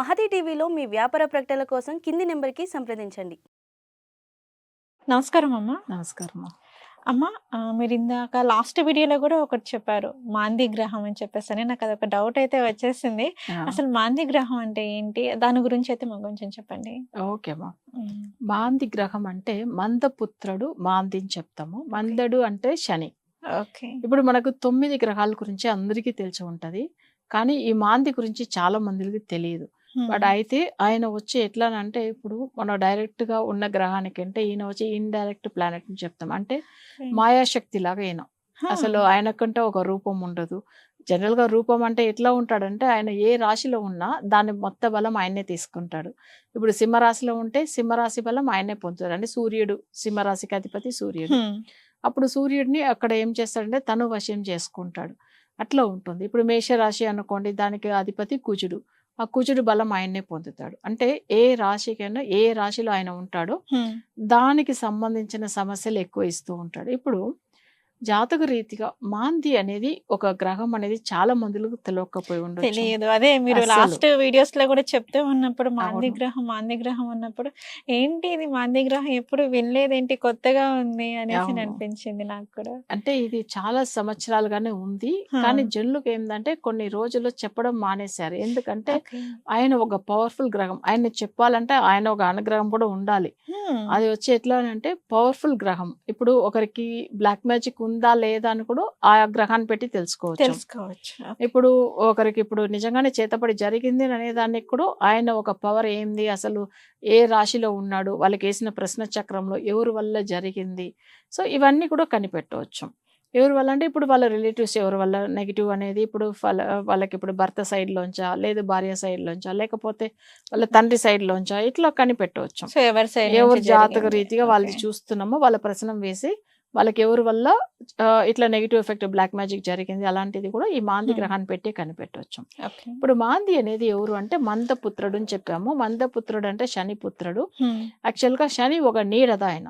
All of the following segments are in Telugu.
మహతి టీవీలో మీ వ్యాపార ప్రకటనల కోసం కింది నెంబర్కి సంప్రదించండి. నమస్కారం అమ్మ. నమస్కారం అమ్మ మీరు ఇందాక లాస్ట్ వీడియోలో కూడా ఒకటి చెప్పారు మాంది గ్రహం అని చెప్పేసి అని నాకు అదొక డౌట్ అయితే వచ్చేసింది. అసలు మాంది గ్రహం అంటే ఏంటి? దాని గురించి అయితే మాకు కొంచెం చెప్పండి. ఓకే అమ్మా. మాంది గ్రహం అంటే మందపుత్రుడు మాంది అని చెప్తాము. మందడు అంటే శని. ఓకే. ఇప్పుడు మనకు తొమ్మిది గ్రహాల గురించి అందరికీ తెలిసి ఉంటది. కానీ ఈ మాంది గురించి చాలా మందికి తెలియదు. బట్ అయితే ఆయన వచ్చి ఎట్లా అంటే ఇప్పుడు మనం డైరెక్ట్గా ఉన్న గ్రహానికి అంటే ఈయన వచ్చి ఇండైరెక్ట్ ప్లానెట్ అని చెప్తాం. అంటే మాయాశక్తి లాగా ఈయన. అసలు ఆయనకంటే ఒక రూపం ఉండదు. జనరల్గా రూపం అంటే ఎట్లా ఉంటాడంటే ఆయన ఏ రాశిలో ఉన్నా దాని మొత్త బలం ఆయనే తీసుకుంటాడు. ఇప్పుడు సింహరాశిలో ఉంటే సింహరాశి బలం ఆయనే పొందుతాడు. అంటే సూర్యుడు సింహరాశికి అధిపతి సూర్యుడు. అప్పుడు సూర్యుడిని అక్కడ ఏం చేస్తాడంటే తను వశం చేసుకుంటాడు. అట్లా ఉంటుంది. ఇప్పుడు మేషరాశి అనుకోండి దానికి అధిపతి కుజుడు. ఆ కుజుడు బలం ఆయన్నే పొందుతాడు. అంటే ఏ రాశికైనా ఏ రాశిలో ఆయన ఉంటాడో దానికి సంబంధించిన సమస్యలు ఎక్కువ ఇస్తూ ఉంటాడు. ఇప్పుడు జాతక రీతిగా మాంది అనేది ఒక గ్రహం అనేది చాలా మందులకు తెలియకపోయి ఉండొచ్చు తెలియదు అదే మీరు. లాస్ట్ వీడియోస్లో కూడా చెప్తూ ఉన్నప్పుడు మాంది. గ్రహం మాంది గ్రహం అన్నప్పుడు ఏంటి ఇది మాంది గ్రహం ఎప్పుడు వినలేదేంటి కొత్తగా ఉంది అనేసి. అనిపించింది నాకు కూడా అంటే ఇది చాలా సంవత్సరాలుగానే ఉంది. కానీ జనులకు ఏంటంటే కొన్ని రోజులు చెప్పడం మానేశారు ఎందుకంటే. ఆయన ఒక పవర్ఫుల్ గ్రహం ఆయన చెప్పాలంటే ఆయన ఒక అనుగ్రహం కూడా ఉండాలి. అది వచ్చి ఎట్లా అంటే పవర్ఫుల్ గ్రహం ఇప్పుడు ఒకరికి బ్లాక్ మ్యాజిక్ ఉందా లేదా అని కూడా ఆ గ్రహాన్ని పెట్టి తెలుసుకోవచ్చు. తెలుసుకోవచ్చు. ఇప్పుడు ఒకరికి ఇప్పుడు నిజంగానే చేతపడి జరిగింది అనే దానికి కూడా ఆయన ఒక పవర్ ఏంది? అసలు ఏ రాశిలో ఉన్నాడు? వాళ్ళకి వేసిన ప్రశ్న చక్రంలో ఎవరి వల్ల జరిగింది? సో ఇవన్నీ కూడా కనిపెట్టవచ్చు. ఎవరి వల్ల అంటే ఇప్పుడు వాళ్ళ రిలేటివ్స్ ఎవరి వల్ల నెగిటివ్ అనేది ఇప్పుడు వాళ్ళ వాళ్ళకి ఇప్పుడు భర్త సైడ్ లోంచా? లేదు భార్య సైడ్ లోంచా? లేకపోతే వాళ్ళ తండ్రి సైడ్ లోంచా? ఇట్లా కనిపెట్టవచ్చు. ఎవరు జాతక రీతిగా వాళ్ళు చూస్తున్నామో వాళ్ళ ప్రశ్నం వేసి వాళ్ళకి ఎవరి వల్ల ఇట్లా నెగిటివ్ ఎఫెక్ట్ బ్లాక్ మ్యాజిక్ జరిగింది అలాంటిది కూడా ఈ మాంది Hmm. గ్రహాన్ని పెట్టి కనిపెట్టవచ్చు ఇప్పుడు మాంది అనేది ఎవరు అంటే మందపుత్రుడు అని చెప్పాము. మందపుత్రుడు అంటే శని పుత్రుడు. యాక్చువల్గా శని ఒక నీడద ఆయన.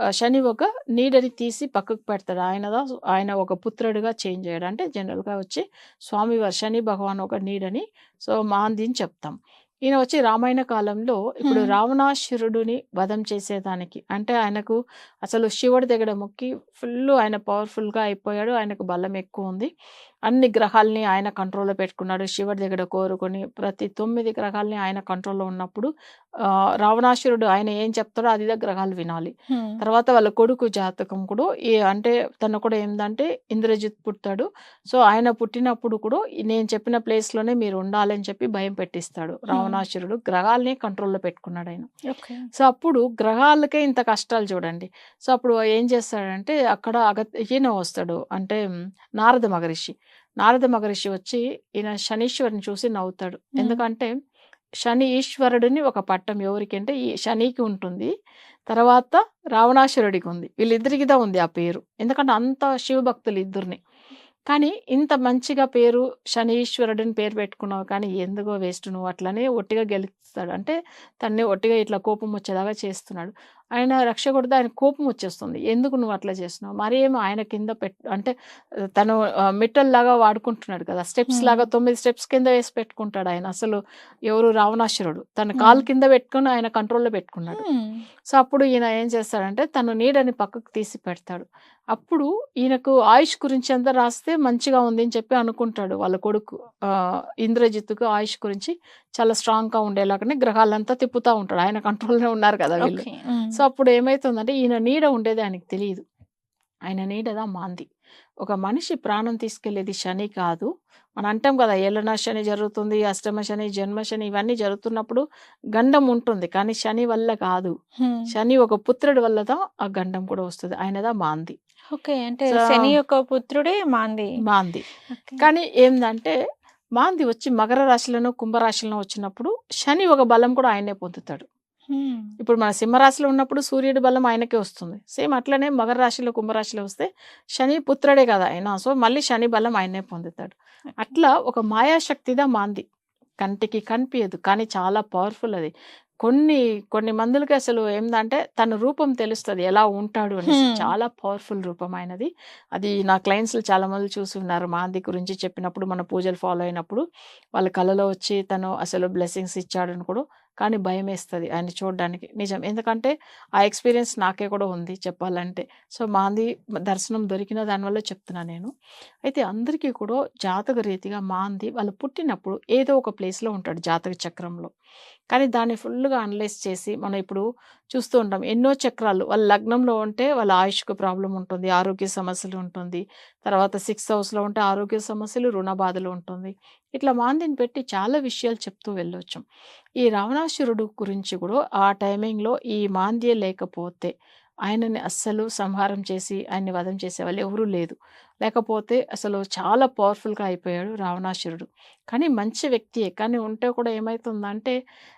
ఆ, శని ఒక నీడని తీసి పక్కకు పెడతాడు. ఆయనదా ఆయన ఒక పుత్రుడిగా చేంజ్ అయ్యాడు అంటే జనరల్గా వచ్చి స్వామివారి శని భగవాన్ ఒక నీడని సో మాంది అని చెప్తాం. ఈయన వచ్చి రామాయణ కాలంలో ఇప్పుడు. రావణాసురుడిని వధం చేసేదానికి. అంటే ఆయనకు అసలు శివుడి దగ్గర మొక్కి ఫుల్ ఆయన పవర్ఫుల్గా అయిపోయాడు. ఆయనకు బలం ఎక్కువ ఉంది. అన్ని గ్రహాలని ఆయన కంట్రోల్లో పెట్టుకున్నాడు. శివుడి దగ్గర కోరుకొని ప్రతి తొమ్మిది గ్రహాలని ఆయన కంట్రోల్లో ఉన్నప్పుడు ఆ, రావణాసురుడు ఆయన ఏం చెప్తాడో అది గ్రహాలు వినాలి. తర్వాత వాళ్ళ కొడుకు జాతకం కూడా ఈ అంటే తను కూడా ఏంటంటే ఇంద్రజిత్ పుట్టాడు సో ఆయన పుట్టినప్పుడు కూడా నేను చెప్పిన ప్లేస్లోనే మీరు ఉండాలని చెప్పి భయం పెట్టిస్తాడు. రావణాసురుడు గ్రహాలని కంట్రోల్లో పెట్టుకున్నాడు ఆయన సో అప్పుడు గ్రహాలకే ఇంత కష్టాలు చూడండి. సో అప్పుడు ఏం చేస్తాడంటే అక్కడ అగ ఈయన వస్తాడు. అంటే నారద మహర్షి. నారద మహర్షి వచ్చి ఈయన శనీశ్వరుని చూసి నవ్వుతాడు. ఎందుకంటే శని ఈశ్వరుడిని ఒక పట్టం ఎవరికి అంటే ఈ శనికి ఉంటుంది. తర్వాత రావణాసురుడికి ఉంది. వీళ్ళిద్దరికిదా ఉంది ఆ పేరు. ఎందుకంటే అంత శివభక్తులు ఇద్దరిని. కానీ ఇంత మంచిగా పేరు శనీశ్వరుడిని పేరు పెట్టుకున్నావు కానీ ఎందుకో వేస్ట్ నువ్వు అట్లనే ఒట్టిగా గెలుస్తాడు. అంటే తన్నే ఒట్టిగా ఇట్లా కోపం వచ్చేలాగా చేస్తున్నాడు. ఆయన రక్షకుడితో ఆయన కోపం వచ్చేస్తుంది. ఎందుకు నువ్వు అట్లా చేస్తున్నావు? మరి ఏమో ఆయన కింద పెట్ అంటే తను మిట్టల్ లాగా వాడుకుంటున్నాడు కదా. స్టెప్స్. లాగా తొమ్మిది స్టెప్స్ కింద వేసి పెట్టుకుంటాడు ఆయన. అసలు ఎవరు రావణాసురుడు. తన కాలు. కింద పెట్టుకుని ఆయన కంట్రోల్లో పెట్టుకున్నాడు. సో అప్పుడు ఈయన ఏం చేస్తాడంటే తను నీడని పక్కకు తీసి పెడతాడు. అప్పుడు ఈయనకు ఆయుష్ గురించి అంతా రాస్తే మంచిగా ఉంది అని చెప్పి అనుకుంటాడు వాళ్ళ కొడుకు. ఇంద్రజిత్తుకు ఆయుష్ గురించి చాలా స్ట్రాంగ్గా ఉండేలాగానే గ్రహాలంతా తిప్పుతా ఉంటాడు. ఆయన కంట్రోల్నే ఉన్నారు కదా వీళ్ళు. సో అప్పుడు ఏమైతుందంటే ఈయన నీడ ఉండేది ఆయనకి తెలియదు ఆయన నీడదా మాంది. ఒక మనిషి ప్రాణం తీసుకెళ్ళేది శని కాదు. మనం అంటాం కదా ఏలన శని జరుగుతుంది అష్టమ శని జన్మ శని ఇవన్నీ జరుగుతున్నప్పుడు గండం ఉంటుంది. కానీ శని వల్ల కాదు. శని ఒక పుత్రుడి వల్లదా ఆ గండం కూడా వస్తుంది. ఆయనదా మాంది. ఓకే అంటే శని యొక్క పుత్రుడే మాంది. మాంది. కానీ ఏందంటే మాంది వచ్చి మకర రాశిలోనూ కుంభరాశిలోనూ వచ్చినప్పుడు శని ఒక బలం కూడా ఆయనే పొందుతాడు. ఇప్పుడు మన సింహరాశిలో ఉన్నప్పుడు సూర్యుడి బలం ఆయనకే వస్తుంది సేమ్ అట్లనే మకర రాశిలో కుంభరాశిలో వస్తే శని పుత్రుడే కదా ఆయన సో మళ్ళీ శని బలం ఆయనే పొందుతాడు అట్లా ఒక మాయాశక్తిదా మాంది కంటికి కనిపించదు కానీ చాలా పవర్ఫుల్ అది కొన్ని కొన్ని మందులకి అసలు ఏందంటే తన రూపం తెలుస్తది. ఎలా ఉంటాడు అనేసి. హ్మ్. చాలా పవర్‌ఫుల్ రూపం ఆయనది. అది నా క్లయింట్స్‌లో చాలా మంది చూసి ఉన్నారు. మాంది గురించి చెప్పినప్పుడు మన పూజలు ఫాలో అయినప్పుడు వాళ్ళ కలలో వచ్చి తను అసలు బ్లెస్సింగ్స్ ఇచ్చాడని కూడా కానీ భయమేస్తది ఆయన్ని చూడడానికి. నిజం. ఎందుకంటే ఆ ఎక్స్‌పీరియన్స్ నాకే కూడా ఉంది చెప్పాలంటే. సో, మాంది దర్శనం దొరికిన దానివల్ల చెప్తున్నా నేను. అయితే అందరికీ కూడా జాతక రీతిగా మాంది వాళ్ళు పుట్టినప్పుడు ఏదో ఒక ప్లేస్‌లో ఉంటాడు జాతక చక్రంలో. కానీ దాన్ని ఫుల్‌గా అనలైజ్ చేసి మనం ఇప్పుడు చూస్తూ ఉంటాం. ఎన్నో చక్రాలు వాళ్ళ లగ్నంలో ఉంటే వాళ్ళ ఆయుష్‌కు ప్రాబ్లం ఉంటుంది. ఆరోగ్య సమస్యలు ఉంటుంది. తర్వాత సిక్స్త్ హౌస్‌లో ఉంటే ఆరోగ్య సమస్యలు, రుణ బాధలు ఉంటుంది. ఇట్లా మాందిని పెట్టి చాలా విషయాలు చెప్తూ వెళ్ళొచ్చు. ఈ రావణాసురుడు గురించి కూడా ఆ టైమింగ్‌లో ఈ మాంద్య లేకపోతే ఆయనని అస్సలు సంహారం చేసి ఆయన్ని వధం చేసేవాళ్ళు ఎవరూ లేదు. లేకపోతే అసలు చాలా పవర్‌ఫుల్‌గా అయిపోయాడు రావణాసురుడు. కానీ మంచి వ్యక్తియే. కానీ ఉంటే కూడా ఏమైతుందంటే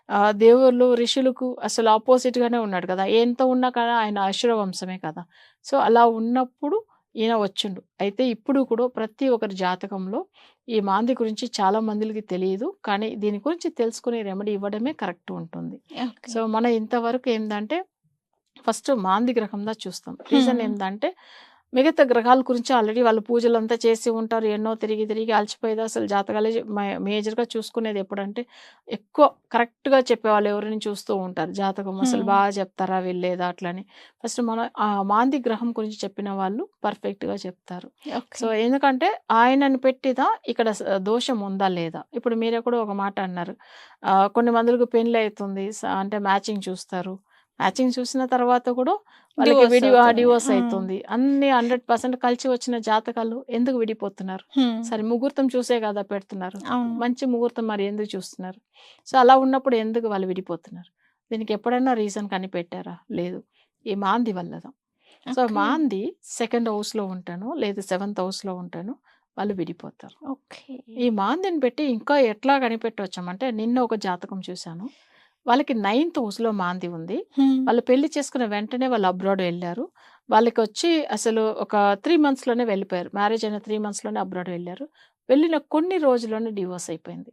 ఆహ్, దేవుళ్ళు, ఋషులకు అసలు అపోజిట్‌గానే ఉన్నాడు కదా! ఎంత ఉన్నా కదా ఆయన అసుర వంశమే కదా! సో, అలా ఉన్నప్పుడు ఈయన వచ్చిండు. అయితే ఇప్పుడు కూడా ప్రతి ఒక్కరి జాతకంలో ఈ మాంది గురించి చాలా మందికి తెలీదు. కానీ దీని గురించి తెలుసుకొని రెమెడీ ఇవ్వడమే కరెక్ట్ ఉంటుంది. సో, మనం ఇంతవరకు ఏందంటే ఫస్ట్ మాంది గ్రహందా చూస్తాం. రీజన్. ఏందంటే మిగతా గ్రహాల గురించి ఆల్రెడీ వాళ్ళు పూజలంతా చేసి ఉంటారు. ఎన్నో తిరిగి తిరిగి అలసిపోయేది అసలు జాతకాలే మే మేజర్‌గా చూసుకునేది ఎప్పుడంటే ఎక్కువ కరెక్ట్‌గా చెప్పేవాళ్ళు ఎవరిని చూస్తూ ఉంటారు. జాతకం అసలు. బాగా చెప్తారా వీళ్ళేదా అట్లని. ఫస్ట్ మనం మాంది గ్రహం గురించి చెప్పిన వాళ్ళు పర్ఫెక్ట్‌గా చెప్తారు. సో, ఎందుకంటే ఆయనను పెట్టిదా ఇక్కడ దోషం ఉందా లేదా? ఇప్పుడు మీరే కూడా ఒక మాట అన్నారు. కొన్ని మందులకు పెళ్ళయితుంది. స అంటే మ్యాచింగ్ చూస్తారు. మ్యాచింగ్ చూసిన తర్వాత కూడా వాళ్ళకి డివోర్స్ విడి ఆ! అవుతుంది. డివోర్స్ హ్మ్. అయితుంది. అన్నీ 100% కలిసి వచ్చిన జాతకాలు ఎందుకు విడిపోతున్నారు? సరే ముహూర్తం చూసే కదా పెడుతున్నారు. మంచి ముహూర్తం మరి ఎందుకు చూస్తున్నారు? సో, అలా ఉన్నప్పుడు ఎందుకు వాళ్ళు విడిపోతున్నారు? దీనికి ఎప్పుడైనా రీజన్ కనిపెట్టారా? లేదు. ఈ మాంది వల్లదా. సో. మాంది సెకండ్ హౌస్‌లో ఉంటాను, లేదా సెవెంత్ హౌస్‌లో ఉంటాను. వాళ్ళు విడిపోతారు. ఓకే. ఈ మాందిని పెట్టి ఇంకా ఎట్లా కనిపెట్టొచ్చామంటే నిన్న ఒక జాతకం చూశాను. వాళ్ళకి నైన్త్ హౌస్‌లో మాంది ఉంది. వాళ్ళు పెళ్ళి చేసుకున్న వెంటనే వాళ్ళు అబ్రాడ్ వెళ్ళారు. వాళ్ళకొచ్చి అసలు ఒక 3 మంత్స్‌లోనే వెళ్ళిపోయారు. మ్యారేజ్ అయిన 3 మంత్స్‌లోనే అబ్రాడ్ వెళ్ళారు. వెళ్ళిన కొన్ని రోజుల్లోనే డివోర్స్ అయిపోయింది.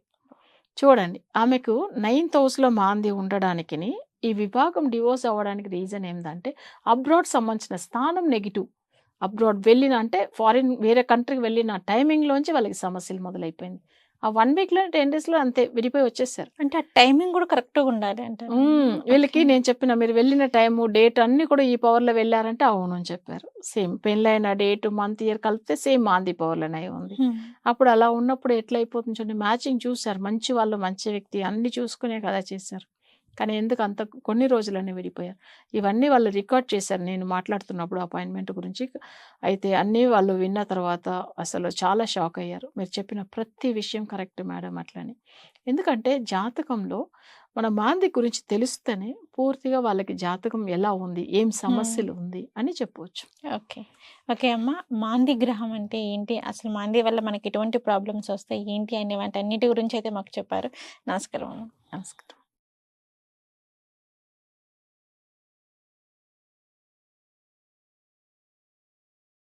చూడండి ఆమెకు నైన్త్ హౌస్‌లో మాంది ఉండడానికిని ఈ విభాగం డివోర్స్ అవ్వడానికి రీజన్ ఏందంటే అబ్రాడ్ సంబంధించిన స్థానం నెగెటివ్. అబ్రాడ్ వెళ్ళిన అంటే ఫారిన్ వేరే కంట్రీకి వెళ్ళిన టైమింగ్‌లోంచి వాళ్ళకి సమస్యలు మొదలైపోయింది. ఆ 1 వీక్‌లోనే 10 డేస్‌లో అంతే విడిపోయి వచ్చేసారు. అంటే ఆ టైమింగ్ కూడా కరెక్ట్‌గా ఉండాలి అంటారా? హ్మ్. వీళ్ళకి. నేను చెప్పిన మీరు వెళ్ళిన టైము, డేట్ అన్నీ కూడా ఈ పవర్‌లో వెళ్ళారంటే అవును అని చెప్పారు. సేమ్ పెళ్ళైన డేట్, మంత్, ఇయర్ కలిపితే సేమ్ మాంది పవర్‌లోనే ఉంది. హ్మ్. అప్పుడు అలా ఉన్నప్పుడు ఎట్లయిపోతుంది చూడండి మ్యాచింగ్ చూసారు. మంచి వాళ్ళు, మంచి వ్యక్తి అన్నీ చూసుకునే కదా చేశారు. కానీ ఎందుకు అంత కొన్ని రోజుల్లోనే విడిపోయారు. ఇవన్నీ వాళ్ళు రికార్డ్ చేశారు నేను మాట్లాడుతున్నప్పుడు అపాయింట్‌మెంట్ గురించి. అయితే అన్నీ వాళ్ళు విన్న తర్వాత అసలు చాలా షాక్ అయ్యారు. మీరు చెప్పిన ప్రతి విషయం కరెక్ట్ మేడం అట్లని. ఎందుకంటే జాతకంలో మన మాంది గురించి తెలిస్తేనే పూర్తిగా వాళ్ళకి జాతకం ఎలా ఉంది? ఏం. సమస్యలు ఉంది? అని చెప్పొచ్చు. ఓకే. ఓకే అమ్మ. మాంది గ్రహం అంటే ఏంటి? అసలు మాంది వల్ల మనకి ఎటువంటి ప్రాబ్లమ్స్ వస్తాయి? ఏంటి అనే వాటన్నిటి గురించి అయితే మాకు చెప్పారు. నమస్కారం. నమస్కారం.